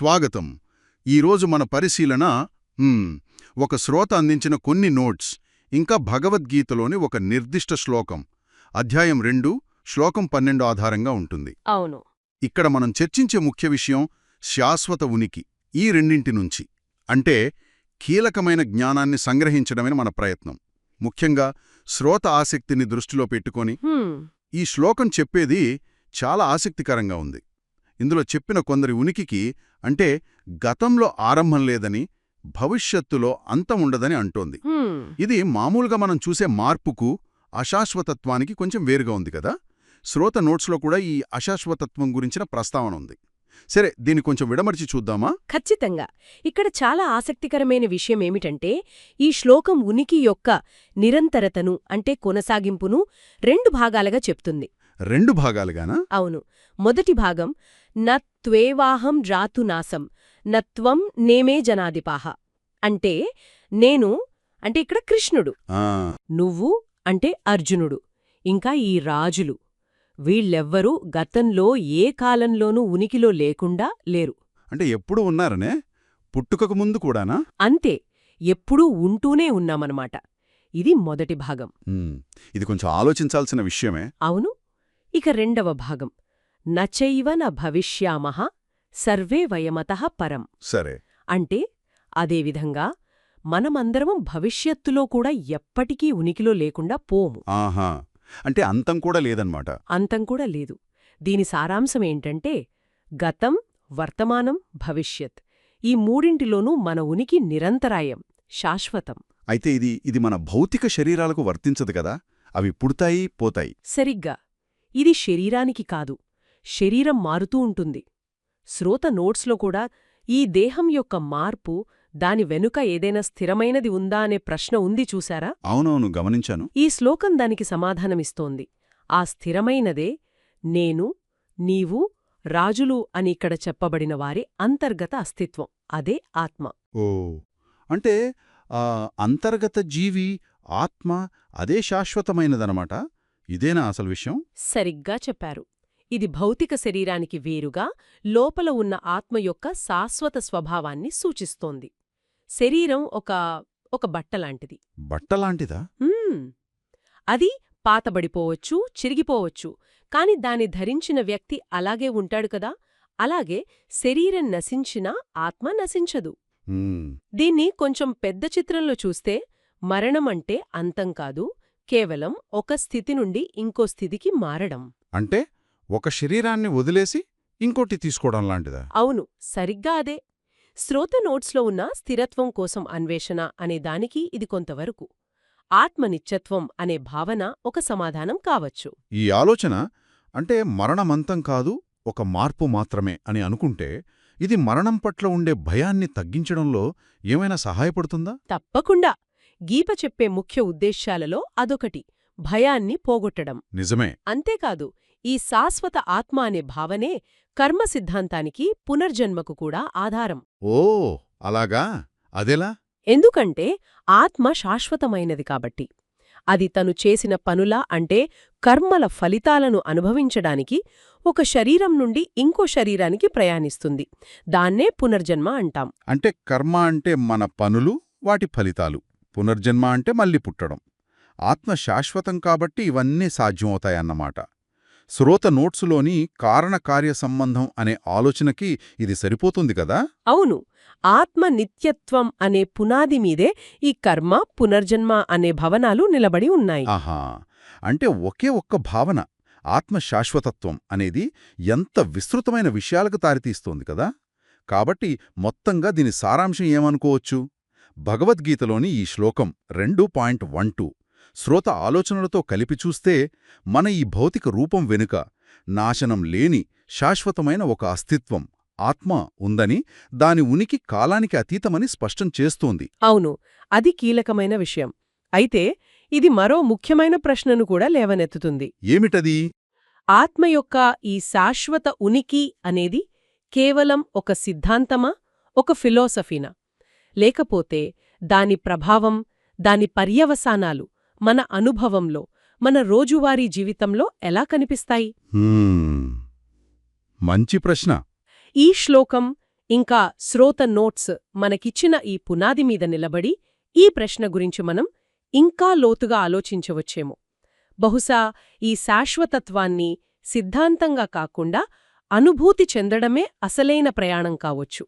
స్వాగతం. ఈరోజు మన పరిశీలన ఒక శ్రోత అందించిన కొన్ని నోట్స్ ఇంకా భగవద్గీతలోని ఒక నిర్దిష్ట శ్లోకం. అధ్యాయం రెండు శ్లోకం పన్నెండు ఆధారంగా ఉంటుంది. అవును. ఇక్కడ మనం చర్చించే ముఖ్య విషయం శాశ్వత ఉనికి ఈ రెండింటి నుంచి. అంటే కీలకమైన జ్ఞానాన్ని సంగ్రహించడమే మన ప్రయత్నం. ముఖ్యంగా శ్రోత ఆసక్తిని దృష్టిలో పెట్టుకొని ఈ శ్లోకం చెప్పేది చాలా ఆసక్తికరంగా ఉంది. ఇందులో చెప్పిన కొందరి ఉనికికి అంటే గతంలో ఆరంభం లేదని భవిష్యత్తులో అంతం ఉండదని అంటోంది. ఇది మామూలుగా మనం చూసే మార్పుకు అశాశ్వతత్వానికి కొంచెం వేరుగా ఉంది కదా? శ్రోత నోట్స్లో కూడా ఈ అశాశ్వతత్వం గురించిన ప్రస్తావన ఉంది. సరే దీన్ని కొంచెం విడమర్చి చూద్దామా? ఖచ్చితంగా. ఇక్కడ చాలా ఆసక్తికరమైన విషయం ఏమిటంటే ఈ శ్లోకం ఉనికి యొక్క నిరంతరతను అంటే కొనసాగింపును రెండు భాగాలుగా చెప్తుంది. రెండు భాగాలుగానా? అవును. మొదటి భాగం నత్వేవాహం రాతునాసం నత్వం నేమే జనాదిపాహ అంటే నేను అంటే ఇక్కడ కృష్ణుడు. నువ్వు అంటే అర్జునుడు ఇంకా ఈ రాజులు. వీళ్ళెవ్వరూ గతంలో ఏ కాలంలోనూ ఉనికిలో లేకుండా లేరు. అంటే ఎప్పుడు ఉన్నారనే? పుట్టుకకు ముందు కూడానా? అంతే ఎప్పుడూ ఉంటూనే ఉన్నామన్నమాట. ఇది మొదటి భాగం. ఇది కొంచెం ఆలోచించాల్సిన విషయమే. అవును ఇక రెండవ భాగం. నచైవ న భవిష్యామః సర్వే వయమతః పరం. సరే. అంటే అదేవిధంగా మనమందరము భవిష్యత్తులో కూడా ఎప్పటికీ ఉనికిలో లేకుండా పోము. ఆహా. అంటే అంతం కూడా లేదన్నమాట అంతం కూడా లేదు. దీని సారాంశం ఏంటంటే గతం వర్తమానం భవిష్యత్ ఈ మూడింటిలోనూ మన ఉనికి నిరంతరాయం శాశ్వతం. అయితే ఇది ఇది మన భౌతిక శరీరాలకు వర్తించదు కదా? అవి పుడతాయి పోతాయి. సరిగ్గా. ఇది శరీరానికి కాదు. శరీరం మారుతూ ఉంటుంది. శ్రోత నోట్స్లో కూడా ఈ దేహం యొక్క మార్పు దాని వెనుక ఏదైనా స్థిరమైనది ఉందా అనే ప్రశ్న ఉంది చూశారా? అవునవును గమనించాను. ఈ శ్లోకం దానికి సమాధానమిస్తోంది. ఆ స్థిరమైనదే నేను నీవు రాజులు అని ఇక్కడ చెప్పబడిన వారి అంతర్గత అస్తిత్వం. అదే ఆత్మ. ఓ అంటే ఆ అంతర్గత జీవి ఆత్మ అదే శాశ్వతమైనదనమాట ఇదేనా అసలు విషయం? సరిగ్గా చెప్పారు. ఇది భౌతిక శరీరానికి వేరుగా లోపల ఉన్న ఆత్మ యొక్క శాశ్వత స్వభావాన్ని సూచిస్తోంది. శరీరం ఒక ఒక బట్టలాంటిది బట్టలాంటిదా. అది పాతబడిపోవచ్చు చిరిగిపోవచ్చు కాని దాని ధరించిన వ్యక్తి అలాగే ఉంటాడు కదా. అలాగే శరీరం నశించినా ఆత్మ నశించదు. దీన్ని కొంచెం పెద్ద చిత్రంలో చూస్తే మరణం అంటే అంతం కాదు కేవలం ఒక స్థితి నుండి ఇంకో స్థితికి మారడం. అంటే? ఒక శరీరాన్ని వదిలేసి ఇంకోటి తీసుకోవడం లాంటిదా? అవును సరిగ్గా అదే. శ్రోత నోట్స్లో ఉన్న స్థిరత్వం కోసం అన్వేషణ అనే దానికి ఇది కొంతవరకు. ఆత్మనిత్యత్వం అనే భావన ఒక సమాధానం కావచ్చు. ఈ ఆలోచన అంటే మరణమంతం కాదు ఒక మార్పు మాత్రమే అని అనుకుంటే ఇది మరణం పట్ల ఉండే భయాన్ని తగ్గించడంలో ఏమైనా సహాయపడుతుందా? తప్పకుండా. గీత చెప్పే ముఖ్య ఉద్దేశ్యాలలో అదొకటి భయాన్ని పోగొట్టడం. నిజమే. అంతేకాదు ఈ శాశ్వత ఆత్మ అనే భావనే కర్మ సిద్ధాంతానికి పునర్జన్మకు కూడా ఆధారం. ఓ అలాగా? అదెలా? ఎందుకంటే ఆత్మ శాశ్వతమైనది కాబట్టి. అది తను చేసిన పనుల అంటే కర్మల ఫలితాలను అనుభవించడానికి ఒక శరీరం నుండి ఇంకో శరీరానికి ప్రయాణిస్తుంది. దాన్నే పునర్జన్మ అంటాం. అంటే కర్మ అంటే మన పనులు వాటి ఫలితాలు. పునర్జన్మ అంటే మళ్ళీ పుట్టడం. ఆత్మ శాశ్వతం కాబట్టి ఇవన్నీ సాధ్యమవుతాయన్నమాట. శ్రోత నోట్సులోని కారణకార్య సంబంధం అనే ఆలోచనకి ఇది సరిపోతుంది కదా? అవును. ఆత్మ నిత్యత్వం అనే పునాది మీదే ఈ కర్మ పునర్జన్మ అనే భవనాలు నిలబడి ఉన్నాయి. ఆహా! అంటే ఒకే ఒక్క భావన ఆత్మ శాశ్వతత్వం అనేది ఎంత విస్తృతమైన విషయాలకు తారితీస్తోంది కదా? కాబట్టి మొత్తంగా దీని సారాంశం ఏమనుకోవచ్చు? భగవద్గీతలోని ఈ శ్లోకం రెండు పాయింట్ వన్ టూ శ్రోత ఆలోచనలతో కలిపి చూస్తే మన ఈ భౌతిక రూపం వెనుక నాశనం లేని శాశ్వతమైన ఒక అస్తిత్వం ఆత్మ ఉందని దాని ఉనికి కాలానికి అతీతమని స్పష్టం చేస్తోంది. అవును అది కీలకమైన విషయం. అయితే ఇది మరో ముఖ్యమైన ప్రశ్నను కూడా లేవనెత్తుతుంది. ఏమిటది? ఆత్మ యొక్క ఈ శాశ్వత ఉనికి అనేది కేవలం ఒక సిద్ధాంతమా ఒక ఫిలాసఫీనా? లేకపోతే దాని ప్రభావం దాని పర్యవసానాలు మన అనుభవంలో మన రోజువారీ జీవితంలో ఎలా కనిపిస్తాయి. మంచి ప్రశ్న. ఈ శ్లోకం ఇంకా శ్రోత నోట్స్ మనకిచ్చిన ఈ పునాది మీద నిలబడి ఈ ప్రశ్న గురించి మనం ఇంకా లోతుగా ఆలోచించవచ్చేమో. బహుశా ఈ శాశ్వతత్వాన్ని సిద్ధాంతంగా కాకుండా అనుభూతి చెందడమే అసలైన ప్రయాణం కావచ్చు.